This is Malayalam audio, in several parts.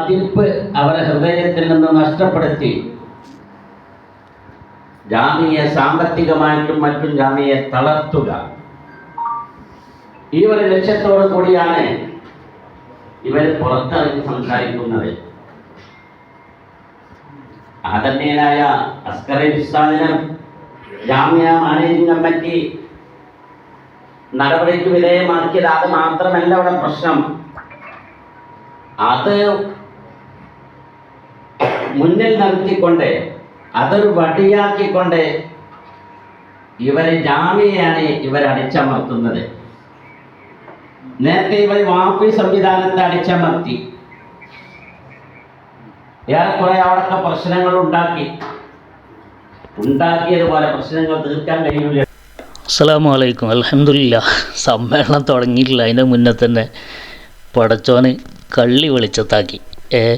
മതിപ്പ് അവരെ ഹൃദയത്തിൽ നിന്ന് നഷ്ടപ്പെടുത്തി. ജാമിയെ സാമ്പത്തികമായിട്ടും മറ്റും ജാമിയെ തളർത്തുക. ഈ ഒരു ലക്ഷ്യത്തോടു കൂടിയാണ് ഇവർ പുറത്തിറങ്ങി സംസാരിക്കുന്നത്. ആദരണീയനായ അസ്കറി ഇസ്ലാമിനും ജാമ്യ മാനേജിംഗ് കമ്മിറ്റി നടപടിക്ക് വിധേയമാക്കിയത് അത് മാത്രമല്ല അവിടെ പ്രശ്നം. അത് മുന്നിൽ നിർത്തിക്കൊണ്ട് അതൊരു വടിയാക്കിക്കൊണ്ട് ഇവരെ ജാമ്യയാണ് ഇവർ അടിച്ചമർത്തുന്നത്. നേരത്തെ ഇവർ വാപ്പി സംവിധാനത്തെ അടിച്ചമർത്തി. ഏറെക്കുറെ അവിടൊക്കെ പ്രശ്നങ്ങൾ ഉണ്ടാക്കി. ഉണ്ടാക്കിയതുപോലെ പ്രശ്നങ്ങൾ തീർക്കാൻ കഴിയില്ല അസ്സലാമു അലൈക്കും അലഹമില്ല സമ്മേളനം തുടങ്ങിയിട്ടില്ല. അതിന്റെ മുന്നേ തന്നെ പടച്ചോന് കള്ളി വെളിച്ചത്താക്കി. ഏ?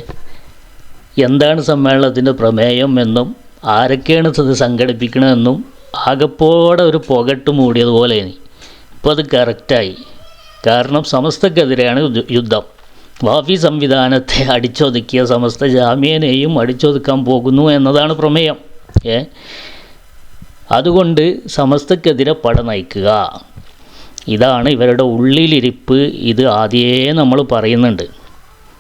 എന്താണ് സമ്മേളനത്തിന്റെ പ്രമേയം എന്നും ആരൊക്കെയാണ് ഇത് സംഘടിപ്പിക്കണമെന്നും ആകെപ്പോടെ ഒരു പുകട്ട് മൂടിയതുപോലെ ഇപ്പോൾ അത് കറക്റ്റായി. കാരണം സമസ്തക്കെതിരെയാണ് യുദ്ധം. വാഫി സംവിധാനത്തെ അടിച്ചൊതുക്കിയ സമസ്ത ജാമ്യനെയും അടിച്ചൊതുക്കാൻ പോകുന്നു എന്നതാണ് പ്രമേയം. ഏ? അതുകൊണ്ട് സമസ്തക്കെതിരെ പട നയിക്കുക. ഇതാണ് ഇവരുടെ ഉള്ളിലിരിപ്പ്. ഇത് ആദ്യേ നമ്മൾ പറയുന്നുണ്ട്.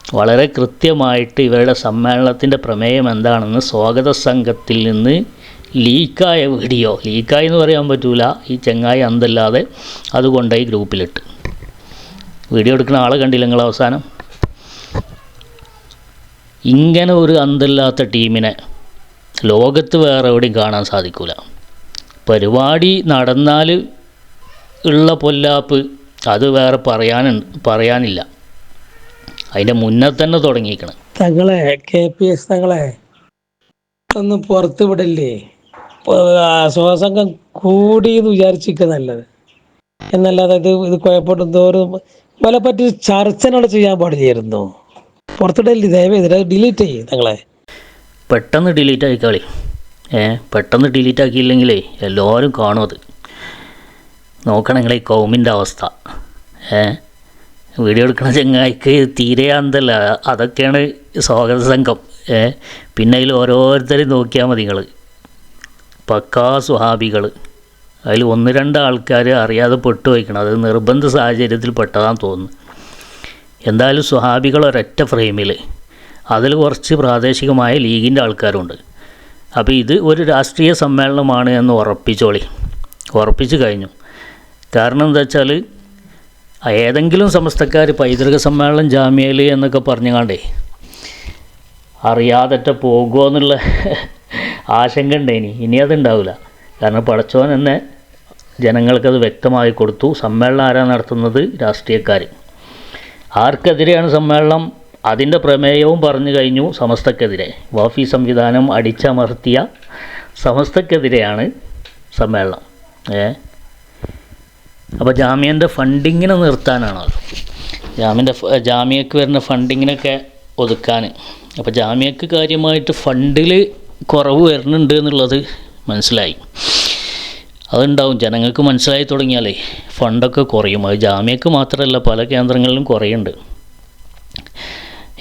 വളരെ കൃത്യമായിട്ട് ഇവരുടെ സമ്മേളനത്തിന്റെ പ്രമേയം എന്താണെന്ന് സ്വാഗത സംഘത്തിൽ നിന്ന് ലീക്കായ വീഡിയോ. ലീക്കായി എന്ന് പറയാൻ പറ്റൂല ഈ ചെങ്ങായി അന്തല്ലാതെ അതുകൊണ്ട് ഈ ഗ്രൂപ്പിലിട്ട്. വീഡിയോ എടുക്കുന്ന ആളെ കണ്ടില്ല നിങ്ങൾ അവസാനം? ഇങ്ങനെ ഒരു അന്തല്ലാത്ത ടീമിനെ ലോകത്ത് വേറെ എവിടെയും കാണാൻ സാധിക്കില്ല പരിപാടി നടന്നാൽ ഉള്ള പൊല്ലാപ്പ് അത് വേറെ പറയാനുണ്ട് പറയാനില്ല. അതിന്റെ മുന്നേ തന്നെ തുടങ്ങിയിരിക്കണം തങ്ങളെ കെ പി എസ് തങ്ങളെ ഒന്ന് പുറത്തുവിടല്ലേ വിടല്ലേ? ശ്വാസംഗം കൂടി എന്ന് വിചാരിച്ചിരിക്കുക നല്ലത്. എന്നല്ലാതെ ഇത് ഇത് കുഴപ്പമുണ്ട്. തോറും വല്ല പറ്റി ചർച്ചനോട് ചെയ്യാൻ പാടില്ലായിരുന്നു. പുറത്തിടല്ലേ ദയവേത് ഡിലീറ്റ് ചെയ്യും തങ്ങളെ. പെട്ടെന്ന് ഡിലീറ്റ് ആയിക്കളി ഏ പെട്ടെന്ന് ഡിലീറ്റ് ആക്കിയില്ലെങ്കിലേ എല്ലാവരും കാണും അത്. നോക്കണം നിങ്ങളെ ഈ കൗമിന്റെ അവസ്ഥ. ഏ വീഡിയോ എടുക്കണ ചങ്ങായിക്ക് തീരെ അന്തല്ല. അതൊക്കെയാണ് സ്വാഗത സംഘം. ഏ പിന്നെ അതിൽ ഓരോരുത്തരും നോക്കിയാൽ മതി നിങ്ങൾ പക്കാ സ്വഹാബികൾ അതിൽ ഒന്ന് രണ്ട് ആൾക്കാർ അറിയാതെ പെട്ടു വയ്ക്കണം അത് നിർബന്ധ സാഹചര്യത്തിൽ പെട്ടതാന്ന് തോന്നുന്നു. എന്തായാലും സ്വഹാബികൾ ഒരൊറ്റ ഫ്രെയിമിൽ അതിൽ കുറച്ച് പ്രാദേശികമായ ലീഗിന്റെ ആൾക്കാരുണ്ട്. അപ്പോൾ ഇത് ഒരു രാഷ്ട്രീയ സമ്മേളനമാണ് എന്ന് ഉറപ്പിച്ചോളി. ഉറപ്പിച്ച് കഴിഞ്ഞു. കാരണം എന്താ വെച്ചാൽ ഏതെങ്കിലും സമസ്തക്കാർ പൈതൃക സമ്മേളനം ജാമ്യയിൽ എന്നൊക്കെ പറഞ്ഞുകാണ്ടേ അറിയാതെറ്റ പോകുമോ എന്നുള്ള ആശങ്ക ഉണ്ടേനി ഇനി അതുണ്ടാവില്ല കാരണം പടച്ചോൻ തന്നെ ജനങ്ങൾക്കത് വ്യക്തമായി കൊടുത്തു. സമ്മേളനം ആരാ നടത്തുന്നത്? രാഷ്ട്രീയക്കാർ ആർക്കെതിരെയാണ് സമ്മേളനം? അതിന്റെ പ്രമേയവും പറഞ്ഞു കഴിഞ്ഞു സമസ്തക്കെതിരെ. വാഫി സംവിധാനം അടിച്ചമർത്തിയ സമസ്തക്കെതിരെയാണ് സമ്മേളനം. ഏ? അപ്പോൾ ജാമ്യന്റെ ഫണ്ടിങ്ങിനെ നിർത്താനാണ് ജാമ്യന്റെ ജാമ്യക്ക് വരുന്ന ഫണ്ടിങ്ങിനൊക്കെ ഒതുക്കാൻ. അപ്പോൾ ജാമ്യക്ക് കാര്യമായിട്ട് ഫണ്ടിൽ കുറവ് വരുന്നുണ്ട് എന്നുള്ളത് മനസ്സിലായി. അതുണ്ടാവും. ജനങ്ങൾക്ക് മനസ്സിലായി തുടങ്ങിയാലേ ഫണ്ടൊക്കെ കുറയും. അത് ജാമ്യക്ക് മാത്രമല്ല പല കേന്ദ്രങ്ങളിലും കുറയുണ്ട്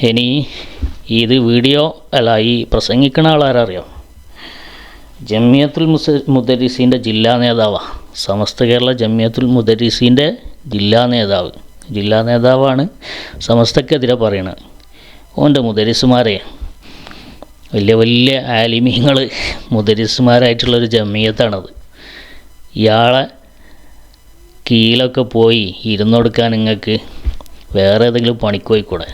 ഇനി ഇത് വീഡിയോ അല്ല ഈ പ്രസംഗിക്കണ ആളാരറിയോ? ജമിയത്തുൽ മുസ മുദരീസിന്റെ ജില്ലാ നേതാവാണ് സമസ്ത കേരള ജമിയത്തുൽ മുദരീസിന്റെ ജില്ലാ നേതാവ്. ജില്ലാ നേതാവാണ് സമസ്തക്കെതിരെ പറയണത്. ഓന്റെ മുദരിസുമാരെ വലിയ വലിയ ആലിമീങ്ങൾ മുദരിസുമാരായിട്ടുള്ളൊരു ജമിയത്താണത്. ഇയാളെ കീഴിലൊക്കെ പോയി ഇരുന്നൊടുക്കാൻ നിങ്ങൾക്ക് വേറെ ഏതെങ്കിലും പണിക്ക് പോയിക്കൂടെ?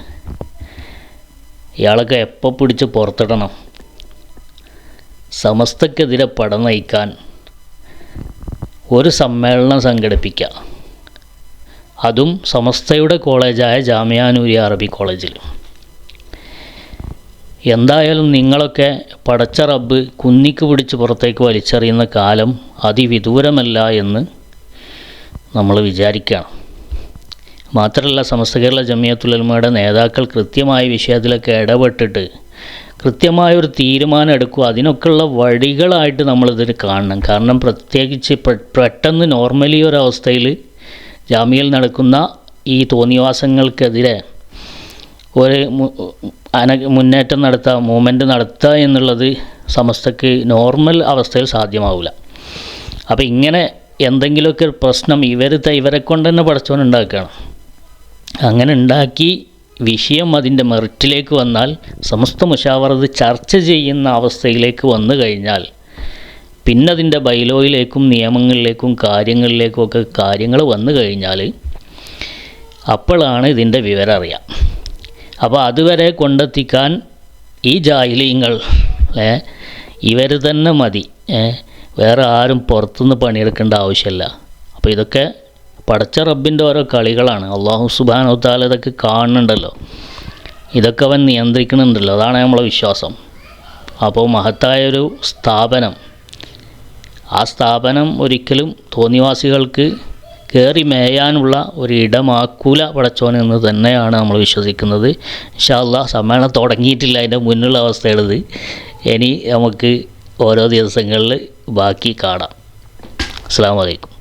ഇയാളൊക്കെ എപ്പോൾ പിടിച്ച് പുറത്തിടണം? സമസ്തക്കെതിരെ പട നയിക്കാൻ ഒരു സമ്മേളനം സംഘടിപ്പിക്കുക അതും സമസ്തയുടെ കോളേജായ ജാമ്യാനൂരി അറബി കോളേജിൽ. എന്തായാലും നിങ്ങളൊക്കെ പടച്ച റബ്ബ് കുന്നിക്ക് പിടിച്ച് പുറത്തേക്ക് വലിച്ചെറിയുന്ന കാലം അതിവിദൂരമല്ല എന്ന് നമ്മൾ വിചാരിക്കണം. മാത്രമല്ല സമസ്ത കേരള ജമിയത്തുലമയുടെ നേതാക്കൾ കൃത്യമായ വിഷയത്തിലൊക്കെ ഇടപെട്ടിട്ട് കൃത്യമായൊരു തീരുമാനം എടുക്കുക. അതിനൊക്കെയുള്ള വഴികളായിട്ട് നമ്മളിതിന് കാണണം. കാരണം പ്രത്യേകിച്ച് പെട്ടെന്ന് നോർമലി ഒരവസ്ഥയിൽ ജാമ്യയിൽ നടക്കുന്ന ഈ തോന്നിവാസങ്ങൾക്കെതിരെ ഒരു അന മുന്നേറ്റം നടത്തുക മൂവ്മെന്റ് നടത്തുക എന്നുള്ളത് സമസ്തക്ക് നോർമൽ അവസ്ഥയിൽ സാധ്യമാവില്ല അപ്പോൾ ഇങ്ങനെ എന്തെങ്കിലുമൊക്കെ പ്രശ്നം ഇവർ ഇവരെ കൊണ്ട് തന്നെ പഠിച്ചവൻ ഉണ്ടാക്കുകയാണ്. അങ്ങനെ ഉണ്ടാക്കി വിഷയം അതിന്റെ മെറിറ്റിലേക്ക് വന്നാൽ സമസ്ത മുഷാവറത് ചർച്ച ചെയ്യുന്ന അവസ്ഥയിലേക്ക് വന്നു കഴിഞ്ഞാൽ പിന്നെ അതിന്റെ ബൈലോയിലേക്കും നിയമങ്ങളിലേക്കും കാര്യങ്ങളിലേക്കും ഒക്കെ കാര്യങ്ങൾ വന്നു കഴിഞ്ഞാൽ അപ്പോഴാണ് ഇതിന്റെ വിവരം അറിയാം. അപ്പോൾ അതുവരെ കൊണ്ടെത്തിക്കാൻ ഈ ജാഹിലിയങ്ങൾ ഇവർ തന്നെ മതി. വേറെ ആരും പുറത്തുനിന്ന് പണിയെടുക്കേണ്ട ആവശ്യമില്ല. അപ്പോൾ ഇതൊക്കെ പടച്ച റബ്ബിന്റെ ഓരോ കളികളാണ്. അള്ളാഹു സുബാനോ താല ഇതൊക്കെ കാണുന്നുണ്ടല്ലോ. ഇതൊക്കെ അവൻ നിയന്ത്രിക്കുന്നുണ്ടല്ലോ. അതാണ് നമ്മളെ വിശ്വാസം. അപ്പോൾ മഹത്തായൊരു സ്ഥാപനം. ആ സ്ഥാപനം ഒരിക്കലും തോന്നിവാസികൾക്ക് കയറി മേയാനുള്ള ഒരു ഇടമാക്കൂല പടച്ചോൻ എന്ന് തന്നെയാണ് നമ്മൾ വിശ്വസിക്കുന്നത്. ഇൻഷാല്ല സമ്മേളനം തുടങ്ങിയിട്ടില്ല. അതിന്റെ മുന്നിലുള്ള അവസ്ഥയുള്ളത് ഇനി നമുക്ക് ഓരോ ദിവസങ്ങളിൽ ബാക്കി കാണാം. അസ്സാം വലൈക്കും